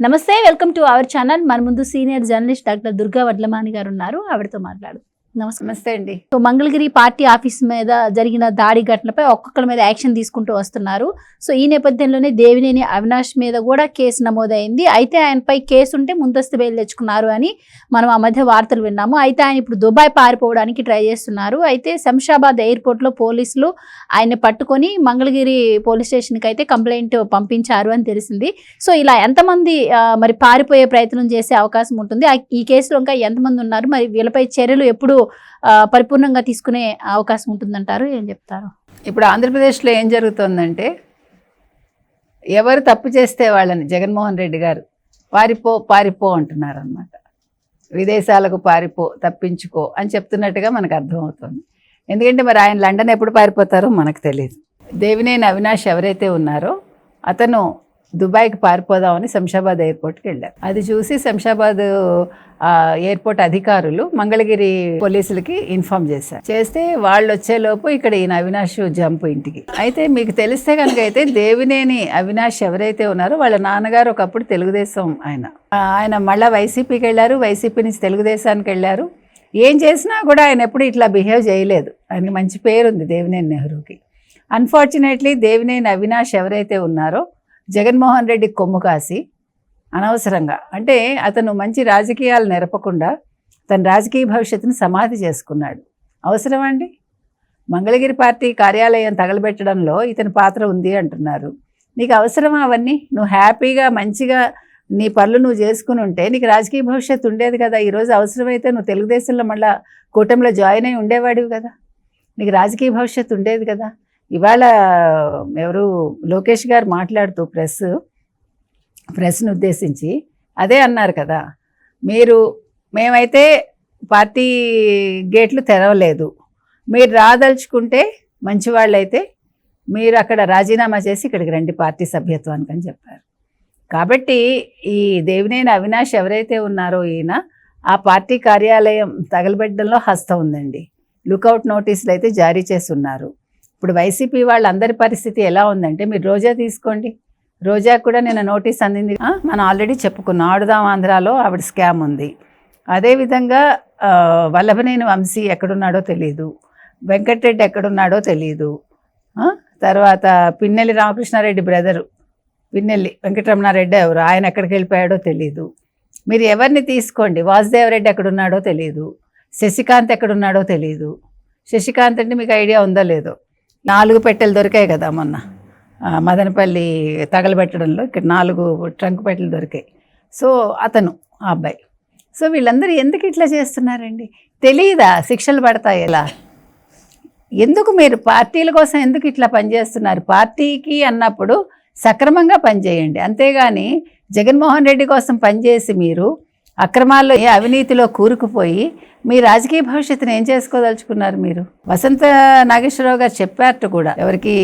నమస్తే welcome to our channel. మన ముందు senior journalist doctor Durga Vadlamani గారు ఉన్నారు. ఆవిడతో మాట్లాడు. నమస్తే అండి. సో మంగళగిరి పార్టీ ఆఫీస్ మీద జరిగిన దాడి ఘటనపై ఒక్కొక్కరి మీద యాక్షన్ తీసుకుంటూ వస్తున్నారు. సో ఈ నేపథ్యంలోనే దేవినేని అవినాష్ మీద కూడా కేసు నమోదైంది. అయితే ఆయనపై కేసు ఉంటే ముందస్తు బెయిల్ తెచ్చుకున్నారు అని మనం ఆ మధ్య వార్తలు విన్నాము. అయితే ఆయన ఇప్పుడు దుబాయ్ పారిపోవడానికి ట్రై చేస్తున్నారు. అయితే శంషాబాద్ ఎయిర్పోర్ట్లో పోలీసులు ఆయన్ని పట్టుకొని మంగళగిరి పోలీస్ స్టేషన్కి అయితే కంప్లైంట్ పంపించారు అని తెలిసింది. సో ఇలా ఎంతమంది మరి పారిపోయే ప్రయత్నం చేసే అవకాశం ఉంటుంది. ఈ కేసులో ఇంకా ఎంతమంది ఉన్నారు? మరి వీళ్ళపై చర్యలు ఎప్పుడు పరిపూర్ణంగా తీసుకునే అవకాశం ఉంటుందంటారు ఏం చెప్తారు? ఇప్పుడు ఆంధ్రప్రదేశ్లో ఏం జరుగుతుందంటే ఎవరు తప్పు చేస్తే వాళ్ళని జగన్మోహన్ రెడ్డి గారు పారిపో పారిపో అంటున్నారు అనమాట విదేశాలకు పారిపో తప్పించుకో అని చెప్తున్నట్టుగా మనకు అర్థమవుతుంది. ఎందుకంటే మరి ఆయన లండన్ ఎప్పుడు పారిపోతారో మనకు తెలియదు దేవినేని అవినాష్ ఎవరైతే ఉన్నారో అతను దుబాయ్కి పారిపోదామని శంషాబాద్ ఎయిర్పోర్ట్కి వెళ్ళారు. అది చూసి శంషాబాద్ ఎయిర్పోర్ట్ అధికారులు మంగళగిరి పోలీసులకి ఇన్ఫామ్ చేశారు. చేస్తే వాళ్ళు వచ్చేలోపు ఇక్కడ ఈయన అవినాష్ జంప్ ఇంటికి. అయితే మీకు తెలిస్తే కనుక అయితే దేవినేని అవినాష్ ఎవరైతే ఉన్నారో వాళ్ళ నాన్నగారు ఒకప్పుడు తెలుగుదేశం ఆయన. ఆయన మళ్ళీ వైసీపీకి వెళ్ళారు వైసీపీ నుంచి తెలుగుదేశానికి వెళ్ళారు. ఏం చేసినా కూడా ఆయన ఎప్పుడు ఇట్లా బిహేవ్ చేయలేదు. ఆయనకి మంచి పేరు ఉంది దేవినేని నెహ్రూకి. అన్ఫార్చునేట్లీ దేవినేని అవినాష్ ఎవరైతే ఉన్నారో జగన్మోహన్ రెడ్డి కొమ్ము కాసి అనవసరంగా. అంటే అతను మంచి రాజకీయాలు నెరపకుండా తన రాజకీయ భవిష్యత్తును సమాధి చేసుకున్నాడు. అవసరమా అండి? మంగళగిరి పార్టీ కార్యాలయం తగలబెట్టడంలో ఇతని పాత్ర ఉంది అంటున్నారు. నీకు అవసరమా అవన్నీ? నువ్వు హ్యాపీగా మంచిగా నీ పనులు నువ్వు చేసుకుని ఉంటే నీకు రాజకీయ భవిష్యత్తు ఉండేది కదా. ఈరోజు అవసరమైతే నువ్వు తెలుగుదేశంలో మళ్ళా కూటమిలో జాయిన్ అయి ఉండేవాడివి కదా. నీకు రాజకీయ భవిష్యత్తు ఉండేది కదా. ఇవాళ ఎవరు లోకేష్ గారు మాట్లాడుతూ ప్రెస్ ప్రెస్ను ఉద్దేశించి అదే అన్నారు కదా. మీరు మేమైతే పార్టీ గేట్లు తెరవలేదు. మీరు రాదలుచుకుంటే మంచివాళ్ళైతే మీరు అక్కడ రాజీనామా చేసి ఇక్కడికి రండి పార్టీ సభ్యత్వానికి అని చెప్పారు. కాబట్టి ఈ దేవినేని అవినాష్ ఎవరైతే ఉన్నారో ఈయన ఆ పార్టీ కార్యాలయం తగలబెట్టడంలో హస్తం ఉందండి. లుకౌట్ నోటీసులు అయితే జారీ చేసి ఉన్నారు. ఇప్పుడు వైసీపీ వాళ్ళందరి పరిస్థితి ఎలా ఉందంటే మీరు రోజా తీసుకోండి. రోజా కూడా నిన్న నోటీస్ అందింది. మనం ఆల్రెడీ చెప్పుకున్నాం. ఆడుదాం ఆంధ్రాలో ఆవిడ స్కామ్ ఉంది. అదేవిధంగా వల్లభనేని వంశీ ఎక్కడున్నాడో తెలియదు వెంకటరెడ్డి ఎక్కడున్నాడో తెలియదు తర్వాత పిన్నెల్లి రామకృష్ణారెడ్డి బ్రదరు పిన్నెల్లి వెంకటరమణారెడ్డి ఎవరు ఆయన ఎక్కడికి వెళ్ళిపోయాడో తెలియదు మీరు ఎవరిని తీసుకోండి? వాసుదేవరెడ్డి ఎక్కడున్నాడో తెలియదు శశికాంత్ ఎక్కడున్నాడో తెలియదు శశికాంత్ అంటే మీకు ఐడియా ఉందో లేదో? నాలుగు పెట్టెలు దొరికాయి కదా మొన్న. మదనపల్లి తగలబెట్టడంలో ఇక్కడ నాలుగు ట్రంక్ పెట్టలు దొరికాయి. సో అతను ఆ అబ్బాయి. సో వీళ్ళందరూ ఎందుకు ఇట్లా చేస్తున్నారండి? తెలియదా శిక్షలు పడతాయి ఎలా? ఎందుకు మీరు పార్టీల కోసం ఎందుకు ఇట్లా పనిచేస్తున్నారు? పార్టీకి అన్నప్పుడు సక్రమంగా పనిచేయండి. అంతేగాని జగన్మోహన్ రెడ్డి కోసం పనిచేసి మీరు అక్రమాల్లో ఏ అవినీతిలో కూరుకుపోయి మీ రాజకీయ భవిష్యత్తును ఏం చేసుకోదలుచుకున్నారు మీరు? వసంత నాగేశ్వరరావు గారు చెప్పారట కూడా ఎవరికి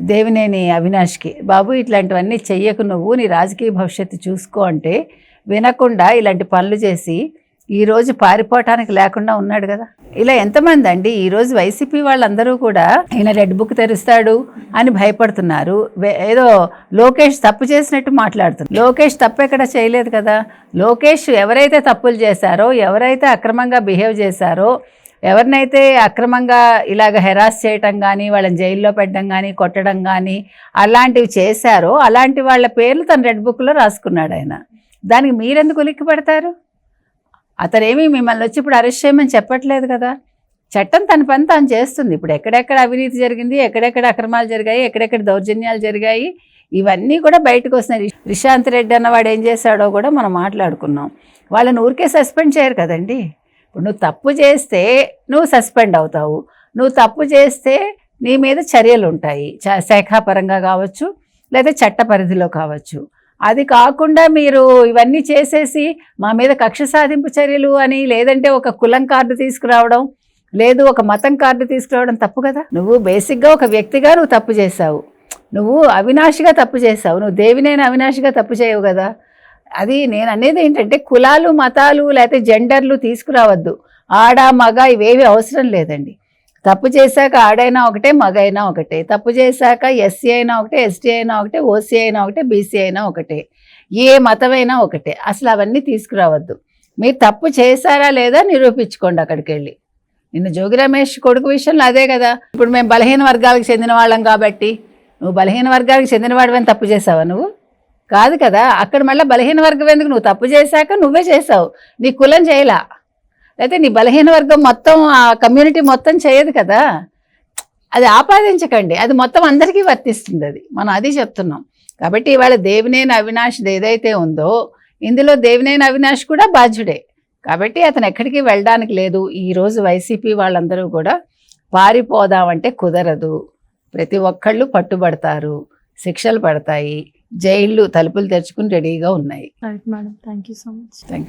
దేవినేని అవినాష్కి బాబు ఇట్లాంటివన్నీ చెయ్యకు నువ్వు నీ రాజకీయ భవిష్యత్తు చూసుకో అంటే వినకుండా ఇలాంటి పనులు చేసి ఈరోజు పారిపోవటానికి లేకుండా ఉన్నాడు కదా. ఇలా ఎంతమంది అండి? ఈరోజు వైసీపీ వాళ్ళందరూ కూడా ఈయన రెడ్ బుక్ తెరుస్తాడు అని భయపడుతున్నారు. వే- ఏదో లోకేష్ తప్పు చేసినట్టు మాట్లాడుతున్నారు. లోకేష్ తప్పు ఎక్కడ చేయలేదు కదా. లోకేష్ ఎవరైతే తప్పులు చేశారో ఎవరైతే అక్రమంగా బిహేవ్ చేశారో ఎవరినైతే అక్రమంగా ఇలాగ హెరాస్ చేయటం కానీ వాళ్ళని జైల్లో పెట్టడం కానీ కొట్టడం కానీ అలాంటివి చేశారో అలాంటి వాళ్ళ పేర్లు తన రెడ్ బుక్లో రాసుకున్నాడు ఆయన. దానికి మీరెందుకు ఉలిక్కి పడతారు? అతనేమి మిమ్మల్ని వచ్చి ఇప్పుడు అరెస్ట్ చేయమని చెప్పట్లేదు కదా? చట్టం తన పని తాను చేస్తుంది. ఇప్పుడు ఎక్కడెక్కడ అవినీతి జరిగింది ఎక్కడెక్కడ అక్రమాలు జరిగాయి ఎక్కడెక్కడ దౌర్జన్యాలు జరిగాయి ఇవన్నీ కూడా బయటకు వస్తున్నాయి. రిషాంత్ రెడ్డి అన్నవాడు ఏం చేశాడో కూడా మనం మాట్లాడుకున్నాం. వాళ్ళని ఊరికే సస్పెండ్ చేయరు కదండి? ఇప్పుడు నువ్వు తప్పు చేస్తే నువ్వు సస్పెండ్ అవుతావు. నువ్వు తప్పు చేస్తే నీ మీద చర్యలు ఉంటాయి చ- శాఖాపరంగా కావచ్చు లేదా చట్ట పరిధిలో కావచ్చు. అది కాకుండా మీరు ఇవన్నీ చేసేసి మా మీద కక్ష సాధింపు చర్యలు అని లేదంటే ఒక కులం కార్డు తీసుకురావడం లేదు ఒక మతం కార్డు తీసుకురావడం తప్పు కదా? నువ్వు బేసిక్గా ఒక వ్యక్తిగా నువ్వు తప్పు చేసావు నువ్వు అవినాశిగా తప్పు చేసావు నువ్వు దేవినైనా అవినాశిగా తప్పు చేయవు కదా? అది నేను అనేది ఏంటంటే కులాలు మతాలు లేకపోతే జెండర్లు తీసుకురావద్దు. ఆడ మగ ఇవేవి అవసరం లేదండి. తప్పు చేశాక ఆడైనా ఒకటే మగైనా ఒకటే. తప్పు చేశాక ఎస్సీ అయినా ఒకటే ఎస్టీ అయినా ఒకటే ఓసీ అయినా ఒకటే బీసీ అయినా ఒకటే. ఏ మతమైనా ఒకటే. అసలు అవన్నీ తీసుకురావద్దు. మీరు తప్పు చేశారా లేదా నిరూపించుకోండి అక్కడికి వెళ్ళి నిన్న జోగి రమేష్ కొడుకు విషయంలో అదే కదా. ఇప్పుడు మేము బలహీన వర్గాలకు చెందిన వాళ్ళం కాబట్టి. నువ్వు బలహీన వర్గాలకు చెందినవాడివని తప్పు చేసావా నువ్వు? కాదు కదా అక్కడ మళ్ళీ బలహీన వర్గం ఎందుకు? నువ్వు తప్పు చేశాక నువ్వే చేసావు నీ కులం చేయలా. లేకపోతే నీ బలహీన వర్గం మొత్తం ఆ కమ్యూనిటీ మొత్తం చేయదు కదా. అది ఆపాదించకండి. అది మొత్తం అందరికీ వర్తిస్తుంది అది. మనం అది చెప్తున్నాం. కాబట్టి ఇవాళ దేవినేని అవినాష్ ఏదైతే ఉందో ఇందులో దేవినేని అవినాష్ కూడా బాధ్యుడే. కాబట్టి అతను ఎక్కడికి వెళ్ళడానికి లేదు. ఈరోజు వైసీపీ వాళ్ళందరూ కూడా పారిపోదామంటే కుదరదు. ప్రతి ఒక్కళ్ళు పట్టుబడతారు. శిక్షలు పడతాయి. జైళ్ళు తలుపులు తెరుచుకుని రెడీగా ఉన్నాయి. Right madam thank you so much thank you